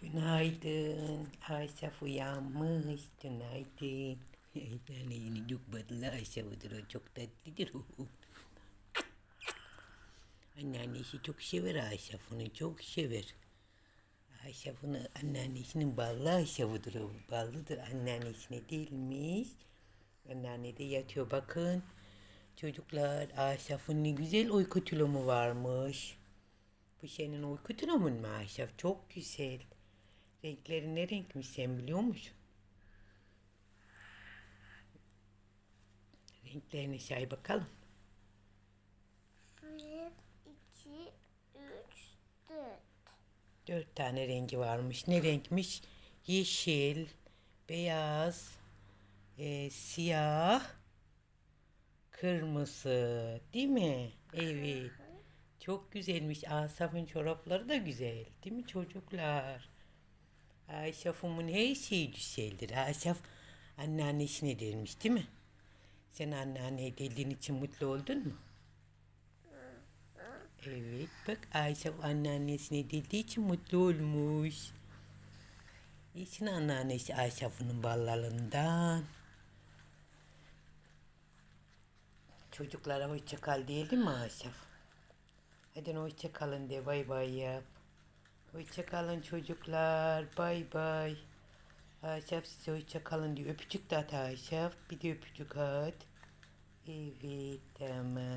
Günaydın. Ayşef uyanmış. Günaydın. Yani yine çok batlı Ayşef'dir o. Çok tatlıdır o. Anneannesi çok sever Ayşef onu. Çok sever. Ayşef onu anneannesinin ballı Ayşef'dir o. Ballıdır. Anneannesine değilmiş. Anneanne de yatıyor. Bakın. Çocuklar Ayşef'in ne güzel uyku tulumu varmış. Bu senin uyku tulumun mu Ayşef? Çok güzel. Renkleri ne renkmiş sen biliyor musun? Renklerini say bakalım. Bir, iki, üç, dört. Dört tane rengi varmış. Ne renkmiş? Yeşil, beyaz, e, siyah, kırmızı. Değil mi? Evet. Çok güzelmiş. Asaf'ın çorapları da güzel. Değil mi çocuklar? Ayşaf'ımın her şeyi güzeldir. Ayşaf anneannesine dermiş değil mi? Sen anneanneye dediğin için mutlu oldun mu? Evet bak Ayşaf anneannesine dediği için mutlu olmuş. İçin anneannesi Ayşaf'ın ballalından. Çocuklara hoşça kal diyelim mi Ayşaf? Hadi hoşça kalın de bay bay yap. Hoşça kalın çocuklar. Bay bay. Ayşaf size hoşça kalın diyor. Öpücük de at Ayşaf. Bir de öpücük at. Evet tamam.